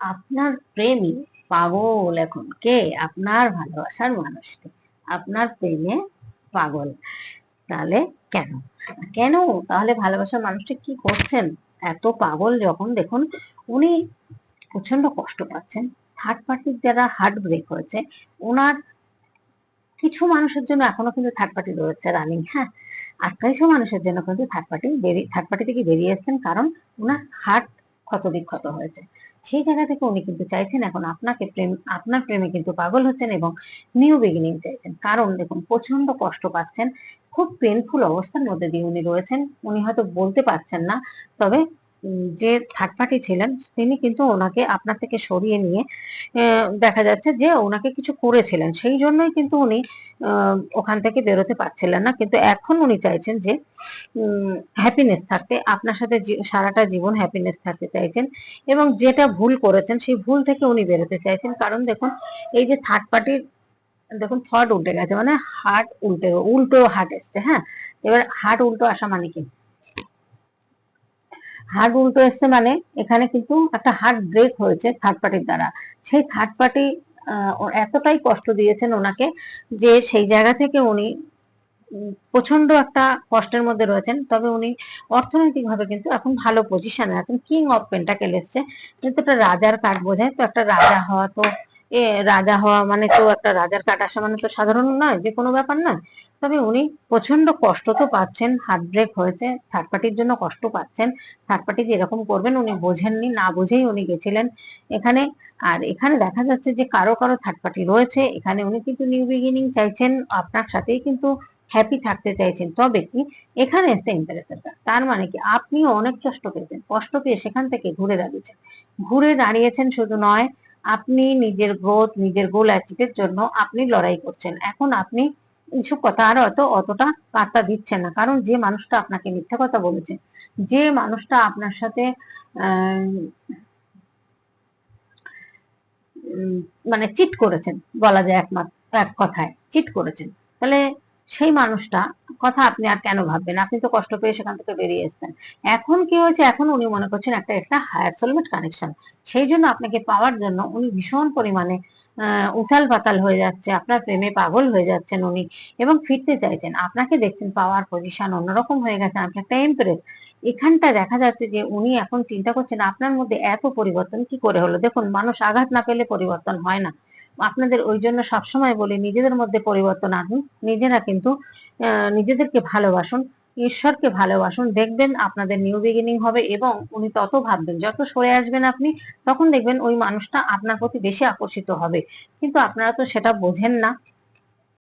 আপনার প্রেমী পাগল এখন, কে? আপনার ভালোবাসার মানুষটি। আপনার প্রেমে পাগল। তাহলে কেন? কেন? তাহলে ভালোবাসার মানুষটি কি করছেন? এত পাগল যখন দেখুন, উনি প্রচণ্ড কষ্ট পাচ্ছেন। থার্ড পার্টির যারা হার্ট ব্রেক হয়েছে। ওনার কিছু মানুষের জন্য এখনও কিন্তু থার্ড পার্টি রয়েছে রানিং হ্যাঁ? আর কিছু মানুষের জন্য কিন্তু থার্ড পার্টি বেরিয়ে থার্ড পার্টি থেকে বেরিয়ে এসেছেন কারণ ওনার হার্ট ক্ষত বিক্ষত হয়েছে। সেই জায়গা থেকে উনি কিন্তু চাইছেন এখন আপনাকে প্রেম, আপনার প্রেমে কিন্তু পাগল হচ্ছেন এবং নিউ বিগিনিং চাইছেন। কারণ দেখুন প্রচণ্ড কষ্ট পাচ্ছেন, খুব পেনফুল অবস্থার মধ্যে দিয়ে উনি রয়েছেন। উনি হয়তো বলতে পারছেন না, তবে যে থার্ড পার্টি ছিলেন, তিনি কিন্তু ওনাকে আপনার থেকে সরিয়ে নিয়ে দেখা যাচ্ছে যে ওনাকে কিছু করেছিলেন। সেই জন্যই কিন্তু উনি ওখান থেকে বেরোতে পারছিলেন না। কিন্তু এখন উনি চাইছেন যে হ্যাপিনেস থাকতে, আপনার সাথে সারাটা জীবন হ্যাপিনেস থাকতে চাইছেন এবং যেটা ভুল করেছেন, সেই ভুল থেকে উনি বেরোতে চাইছেন। কারণ দেখুন, এই যে থার্ড পার্টির দেখুন থট উল্টে গেছে মানে হার্ট উল্টে, উল্টো হার্ট এসছে হ্যাঁ? এবার হার্ট উল্টো আসা মানে কি? হার্ট উল্টো এসছে মানে এখানে কিন্তু একটা হার্ট ব্রেক হয়েছে থার্ড পার্টির দ্বারা। সেই থার্ড পার্টি এতটাই কষ্ট দিয়েছেন ওনাকে যে সেই জায়গা থেকে উনি প্রচণ্ড একটা কষ্টের মধ্যে রয়েছেন। তবে উনি অর্থনৈতিকভাবে কিন্তু এখন ভালো পজিশনে আছেন। কিং অফ পেন্টাকেল এসছে। কিন্তু একটা রাজার কার্ড বোঝায়। তো একটা রাজা হওয়া তো, এ, রাজা হওয়া মানে তো একটা রাজার কার্ড আসা মানে তো সাধারণ নয়, যে কোনো ব্যাপার নয়। তবে উনি প্রচণ্ড কষ্ট তো পাচ্ছেন হার্ট ব্রেক হয়েছে থার্ড পার্টির জন্য কষ্ট পাচ্ছেন থার্ড পার্টি যে এরকম করবেন উনি বোঝেননি, না বুঝেই উনি গেছিলেন এখানে। আর এখানে দেখা যাচ্ছে যে কারও কারও থার্ড পার্টি রয়েছে, এখানে উনি কিন্তু নিউ বিগিনিং চাইছেন, আপনার সাথেই কিন্তু হ্যাপি থাকতে চাইছেন। তবে কি, এখানে এসে ইন্টারেস্টেড তার মানে কি, আপনিও অনেক কষ্ট পেয়েছেন, কষ্ট পেয়ে সেখান থেকে ঘুরে দাঁড়িয়েছেন। ঘুরে দাঁড়িয়েছেন শুধু নয়, আপনি নিজের গ্রোথ নিজের গোল অ্যাচিভের জন্য আপনি লড়াই করছেন। এখন আপনি এইসব কথা আর অত, অতটা পাত্তা দিচ্ছে না। কারণ যে মানুষটা আপনাকে মিথ্যা কথা বলেছে, যে মানুষটা আপনার সাথে মানে চিট করেছেন, বলা যায় একমাত্র এক কথায় চিট করেছেন, তাহলে সেই মানুষটা, কথা আপনি আর কেন ভাববেন? আপনি তো কষ্ট পেয়ে সেখান থেকে বেরিয়ে এসেছেন। এখন কি হয়েছে? এখন উনি মনে করছেন একটা একটা হায়ার সোলমেট কানেকশন সেই জন্য আপনাকে পাওয়ার জন্য উনি ভীষণ পরিমাণে উথাল পাতাল হয়ে যাচ্ছে, আপনার প্রেমে পাগল হয়ে যাচ্ছেন উনি এবং ফিরতে চাইছেন। আপনাকে দেখছেন পাওয়ার পজিশন অন্যরকম হয়ে গেছে আপনি একটা এমপ্রেস এখানটা দেখা যাচ্ছে যে উনি এখন চিন্তা করছেন, আপনার মধ্যে এত পরিবর্তন কি করে হলো? দেখুন, মানুষ আঘাত না পেলে পরিবর্তন হয় না। আপনাদের ওই জন্য সবসময় বলি, নিজেদের মধ্যে পরিবর্তন আনুন, নিজেরা কিন্তু নিজেদেরকে ভালোবাসুন। ঈশ্বরকে ভালোবাসুন, দেখবেন আপনাদের নিউ বিগিনিং হবে এবং উনি তত ভাববেন, যত সরে আসবেন আপনি, তখন দেখবেন ওই মানুষটা আপনার প্রতি বেশি আকর্ষিত হবে। কিন্তু আপনারা তো সেটা বোঝেন না।